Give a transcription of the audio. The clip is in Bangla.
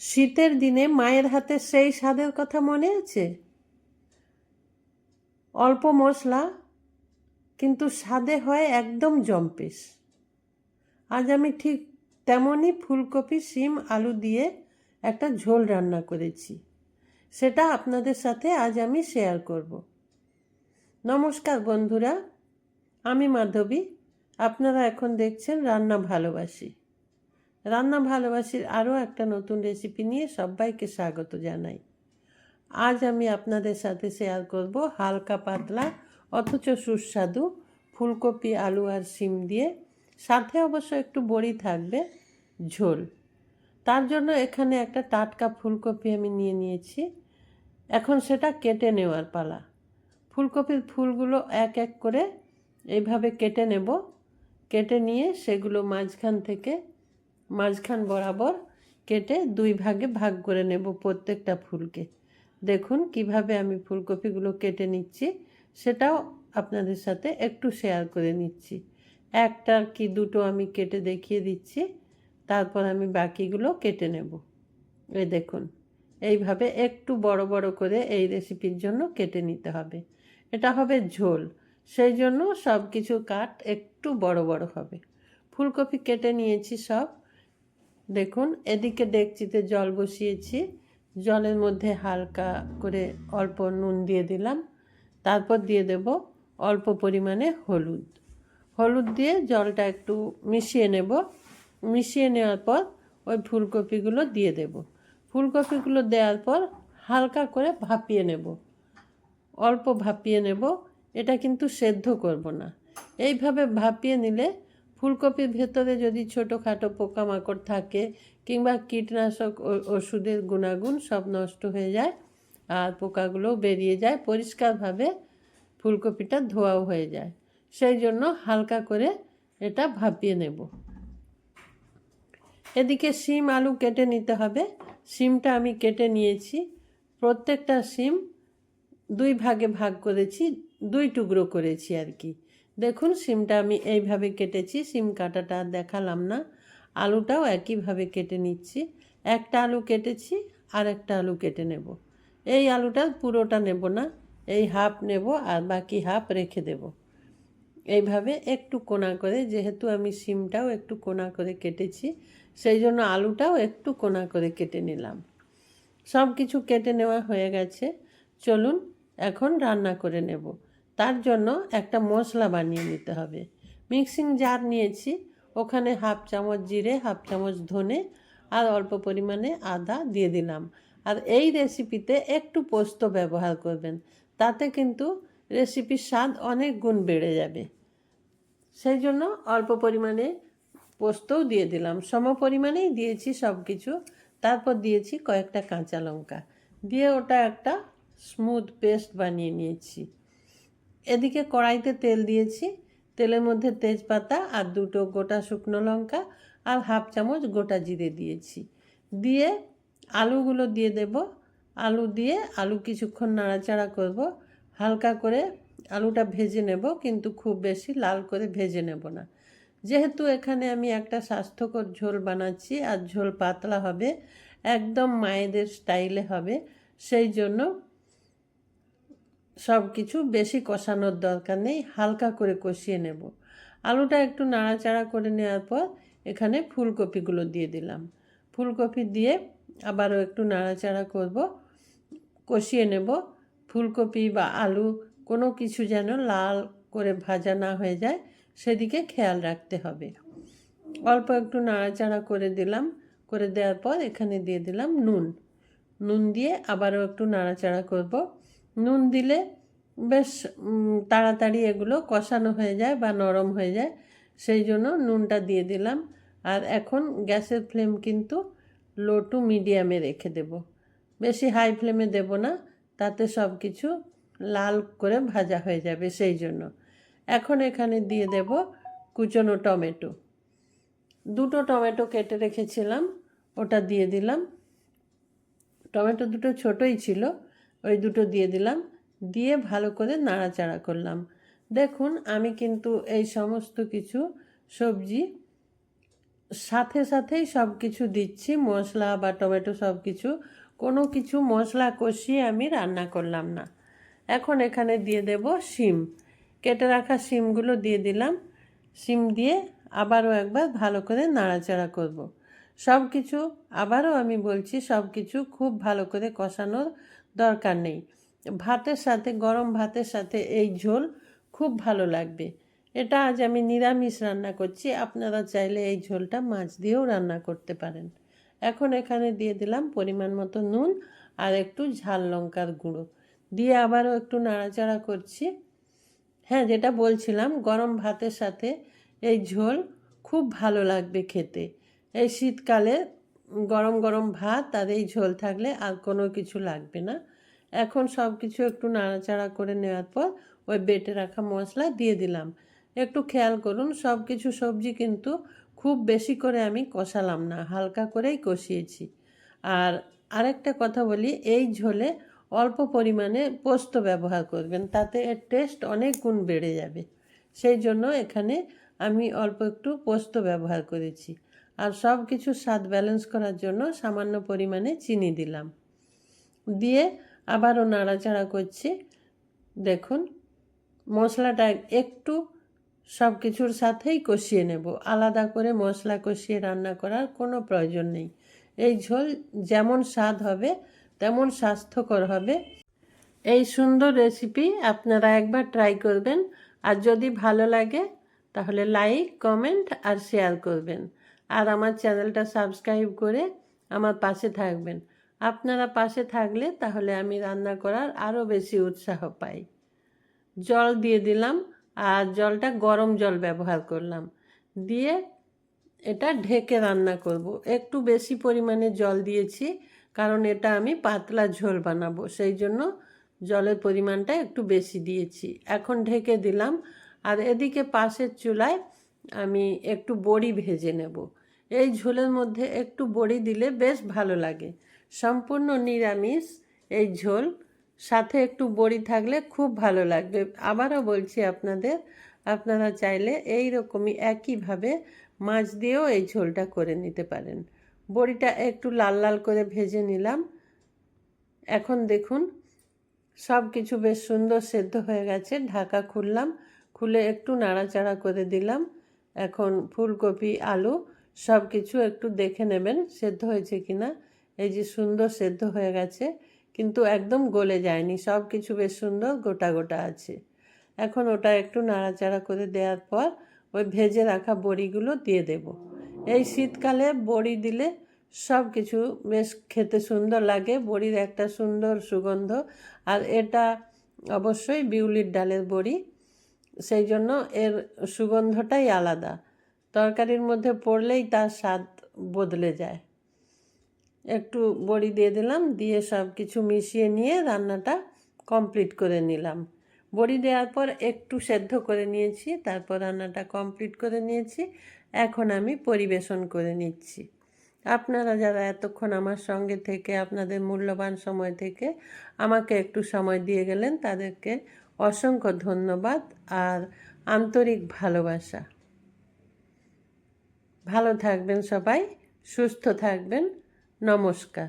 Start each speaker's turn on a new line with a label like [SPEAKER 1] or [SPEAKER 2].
[SPEAKER 1] শীতের দিনে মায়ের হাতে সেই স্বাদের কথা মনে আছে? অল্প মশলা, কিন্তু স্বাদে হয় একদম জম্পেশ। আজ আমি ঠিক তেমনই ফুলকপি, শিম, আলু দিয়ে একটা ঝোল রান্না করেছি। সেটা আপনাদের সাথে আজ আমি শেয়ার করব। নমস্কার বন্ধুরা, আমি মাধবী। আপনারা এখন দেখছেন রান্না ভালোবাসি। রান্না ভালোবাসির আরও একটা নতুন রেসিপি নিয়ে সবাইকে স্বাগত জানাই। আজ আমি আপনাদের সাথে শেয়ার করব হালকা পাতলা, অথচ সুস্বাদু ফুলকপি, আলু আর শিম দিয়ে। সাথে অবশ্য একটু বড়ি থাকবে, ঝোল। তার জন্য এখানে একটা টাটকা ফুলকপি আমি নিয়ে নিয়েছি। এখন সেটা কেটে নেওয়ার পালা। ফুলকপির ফুলগুলো এক এক করে এইভাবে কেটে নেব। কেটে নিয়ে সেগুলো মাঝখান থেকে মাঝখান বরাবর কেটে দুই ভাগে ভাগ করে নেব প্রত্যেকটা ফুলকে। দেখুন কীভাবে আমি ফুলকপিগুলো কেটে নিচ্ছি, সেটাও আপনাদের সাথে একটু শেয়ার করে নিচ্ছি। একটা কি দুটো আমি কেটে দেখিয়ে দিচ্ছি, তারপর আমি বাকিগুলো কেটে নেব। এই দেখুন, এইভাবে একটু বড় বড় করে এই রেসিপির জন্য কেটে নিতে হবে। এটা হবে ঝোল, সেই জন্য সব কিছু কাট একটু বড় বড় হবে। ফুলকপি কেটে নিয়েছি সব দেখুন, এদিকে ডেকচিতে জল বসিয়েছি। জলের মধ্যে হালকা করে অল্প নুন দিয়ে দিলাম। তারপর দিয়ে দেব অল্প পরিমাণে হলুদ। হলুদ দিয়ে জলটা একটু মিশিয়ে নেব। মিশিয়ে নেওয়ার পর ওই ফুলকপিগুলো দিয়ে দেব। ফুলকপিগুলো দেওয়ার পর হালকা করে ভাপিয়ে নেব। অল্প ভাপিয়ে নেব। এটা কিন্তু সেদ্ধ করব না। এইভাবে ভাপিয়ে নিলে ফুলকপির ভেতরে যদি ছোটোখাটো পোকামাকড় থাকে কিংবা কীটনাশক ওষুধের গুণাগুণ সব নষ্ট হয়ে যায় আর পোকাগুলোও বেরিয়ে যায়, পরিষ্কারভাবে ফুলকপিটা ধোয়াও হয়ে যায়। সেই জন্য হালকা করে এটা ভাপিয়ে নেব। এদিকে শিম আলু কেটে নিতে হবে। শিমটা আমি কেটে নিয়েছি। প্রত্যেকটা শিম দুই ভাগে ভাগ করেছি, দুই টুকরো করেছি আর কি। দেখুন, সিমটা আমি এইভাবে কেটেছি, সিম কাটাটা দেখালাম না। আলুটাও একইভাবে কেটে নিচ্ছি। একটা আলু কেটেছি আর একটা আলু কেটে নেব। এই আলুটা পুরোটা নেব না, এই হাফ নেব আর বাকি হাফ রেখে দেব। এইভাবে একটু কোনা করে, যেহেতু আমি সিমটাও একটু কোনা করে কেটেছি, সেই জন্য আলুটাও একটু কোনা করে কেটে নিলাম। সব কিছু কেটে নেওয়া হয়ে গেছে। চলুন, এখন রান্না করে নেব। তার জন্য একটা মশলা বানিয়ে নিতে হবে। মিক্সিং জার নিয়েছি, ওখানে হাফ চামচ জিরে, হাফ চামচ ধনে আর অল্প পরিমাণে আদা দিয়ে দিলাম। আর এই রেসিপিতে একটু পোস্ত ব্যবহার করবেন, তাতে কিন্তু রেসিপির স্বাদ অনেক গুণ বেড়ে যাবে। সেই জন্য অল্প পরিমাণে পোস্তও দিয়ে দিলাম। সম পরিমাণেই দিয়েছি সব কিছু তারপর দিয়েছি কয়েকটা কাঁচা লঙ্কা। দিয়ে ওটা একটা স্মুথ পেস্ট বানিয়ে নিয়েছি। এদিকে কড়াইতে তেল দিয়েছি। তেলের মধ্যে তেজপাতা আর দুটো গোটা শুকনো লঙ্কা আর হাফ চামচ গোটা জিরে দিয়েছি। দিয়ে আলুগুলো দিয়ে দেব। আলু দিয়ে আলু কিছুক্ষণ নাড়াচাড়া করব। হালকা করে আলুটা ভেজে নেব, কিন্তু খুব বেশি লাল করে ভেজে নেব না। যেহেতু এখানে আমি একটা স্বাস্থ্যকর ঝোল বানাচ্ছি আর ঝোল পাতলা হবে, একদম মায়েদের স্টাইলে হবে, সেই জন্য সব কিছু বেশি কষানোর দরকার নেই, হালকা করে কষিয়ে নেব। আলুটা একটু নাড়াচাড়া করে নেওয়ার পর এখানে ফুলকপিগুলো দিয়ে দিলাম। ফুলকপি দিয়ে আবারও একটু নাড়াচাড়া করব, কষিয়ে নেব। ফুলকপি বা আলু কোনো কিছু যেন লাল করে ভাজা না হয়ে যায়, সেদিকে খেয়াল রাখতে হবে। অল্প একটু নাড়াচাড়া করে দিলাম, করে দেওয়ার পর এখানে দিয়ে দিলাম নুন। নুন দিয়ে আবারও একটু নাড়াচাড়া করব। নুন দিলে বেশ তাড়াতাড়ি এগুলো কষানো হয়ে যায় বা নরম হয়ে যায়। সেই জন্য নুনটা দিয়ে দিলাম। আর এখন গ্যাসের ফ্লেম কিন্তু লো টু মিডিয়ামে রেখে দেব। বেশি হাই ফ্লেমে দেব না, তাতে সব কিছু লাল করে ভাজা হয়ে যাবে সেই জন্য। এখন এখানে দিয়ে দেব কুচনো টমেটো। দুটো টমেটো কেটে রেখেছিলাম, ওটা দিয়ে দিলাম। টমেটো দুটো ছোটোই ছিল ওই দুটো দিয়ে দিলাম, দিয়ে ভালো করে নাড়াচাড়া করলাম। দেখুন, আমি কিন্তু এই সমস্ত কিছু সবজি সাথে সাথেই সব কিছু দিচ্ছি, মশলা বা টমেটো সব কিছু কোনো কিছু মশলা কষিয়ে আমি রান্না করলাম না। এখন এখানে দিয়ে দেব শিম, কেটে রাখা শিমগুলো দিয়ে দিলাম। শিম দিয়ে আবারও একবার ভালো করে নাড়াচাড়া করব। সব কিছু আবারও আমি বলছি সব কিছু খুব ভালো করে কষানোর দরকার নেই। ভাতের সাথে, গরম ভাতের সাথে এই ঝোল খুব ভালো লাগবে। এটা আজ আমি নিরামিষ রান্না করছি, আপনারা চাইলে এই ঝোলটা মাছ দিয়েও রান্না করতে পারেন। এখন এখানে দিয়ে দিলাম পরিমাণ মতো নুন আর একটু ঝাল লঙ্কার গুঁড়ো। দিয়ে আবারও একটু নাড়াচাড়া করছি। হ্যাঁ যেটা বলছিলাম, গরম ভাতের সাথে এই ঝোল খুব ভালো লাগবে খেতে। এই শীতকালে গরম গরম ভাত এই ঝোল থাকলে আর কোনো কিছু লাগবে না। এখন সব কিছু একটু নাড়াচাড়া করে নেওয়ার পর ওই বেটে রাখা মশলা দিয়ে দিলাম। একটু খেয়াল করুন সব কিছু সবজি কিন্তু খুব বেশি করে আমি কষালাম না, হালকা করেই কষিয়েছি। আর আরেকটা কথা বলি, এই ঝোলে অল্প পরিমাণে পোস্ত ব্যবহার করবেন, তাতে এর টেস্ট অনেক গুণ বেড়ে যাবে। সেই জন্য এখানে আমি অল্প একটু পোস্ত ব্যবহার করেছি। আর সব কিছু স্বাদ ব্যালেন্স করার জন্য সামান্য পরিমাণে চিনি দিলাম। দিয়ে আবারও নাড়াচাড়া করছি। দেখুন, মশলাটা একটু সব কিছুর সাথেই কষিয়ে নেব। আলাদা করে মশলা কষিয়ে রান্না করার কোনো প্রয়োজন নেই। এই ঝোল যেমন স্বাদ হবে, তেমন স্বাস্থ্যকর হবে। এই সুন্দর রেসিপি আপনারা একবার ট্রাই করবেন। আর যদি ভালো লাগে, তাহলে লাইক কমেন্ট আর শেয়ার করবেন। আর আমার চ্যানেলটা সাবস্ক্রাইব করে আমার পাশে থাকবেন। আপনারা পাশে থাকলে তাহলে আমি রান্না করার আরও বেশি উৎসাহ পাই। জল দিয়ে দিলাম আর জলটা গরম জল ব্যবহার করলাম। দিয়ে এটা ঢেকে রান্না করব। একটু বেশি পরিমাণে জল দিয়েছি কারণ এটা আমি পাতলা ঝোল বানাবো। সেই জন্য জলের পরিমাণটা একটু বেশি দিয়েছি। এখন ঢেকে দিলাম আর এদিকে পাশের চুলায় আমি একটু বড়ি ভেজে নেব। এই ঝোলের মধ্যে একটু বড়ি দিলে বেশ ভালো লাগে। সম্পূর্ণ নিরামিষ এই ঝোল। সাথে একটু বড়ি থাকলে খুব ভালো লাগবে। আবারও বলছি আপনাদের, আপনারা চাইলে এই রকমই একইভাবে মাছ দিয়েও এই ঝোলটা করে নিতে পারেন। বড়িটা একটু লাল লাল করে ভেজে নিলাম। এখন দেখুন সব কিছু বেশ সুন্দর সেদ্ধ হয়ে গেছে। ঢাকা খুললাম, খুলে একটু নাড়াচাড়া করে দিলাম। এখন ফুলকপি, আলু সব কিছু একটু দেখে নেবেন, সেদ্ধ হয়েছে কি না এই যে সুন্দর সেদ্ধ হয়ে গেছে, কিন্তু একদম গলে যায়নি। সব কিছু বেশ সুন্দর গোটা গোটা আছে। এখন ওটা একটু নাড়াচাড়া করে দেওয়ার পর ওই ভেজে রাখা বড়িগুলো দিয়ে দেব। এই শীতকালে বড়ি দিলে সব কিছু বেশ খেতে সুন্দর লাগে। বড়ির একটা সুন্দর সুগন্ধ। আর এটা অবশ্যই বিউলির ডালের বড়ি। সেই জন্য এর সুগন্ধটাই আলাদা। তরকারির মধ্যে পড়লেই তার স্বাদ বদলে যায়। একটু বড়ি দিয়ে দিলাম, দিয়ে সব কিছু মিশিয়ে নিয়ে রান্নাটা কমপ্লিট করে নিলাম। বড়ি দেওয়ার পর একটু সেদ্ধ করে নিয়েছি, তারপর রান্নাটা কমপ্লিট করে নিয়েছি। এখন আমি পরিবেশন করে নিচ্ছি। আপনারা যারা এতক্ষণ আমার সঙ্গে থেকে, আপনাদের মূল্যবান সময় থেকে আমাকে একটু সময় দিয়ে গেলেন, তাদেরকে অসংখ্য ধন্যবাদ আর আন্তরিক ভালোবাসা। ভালো থাকবেন সবাই সুস্থ থাকবেন নমস্কার।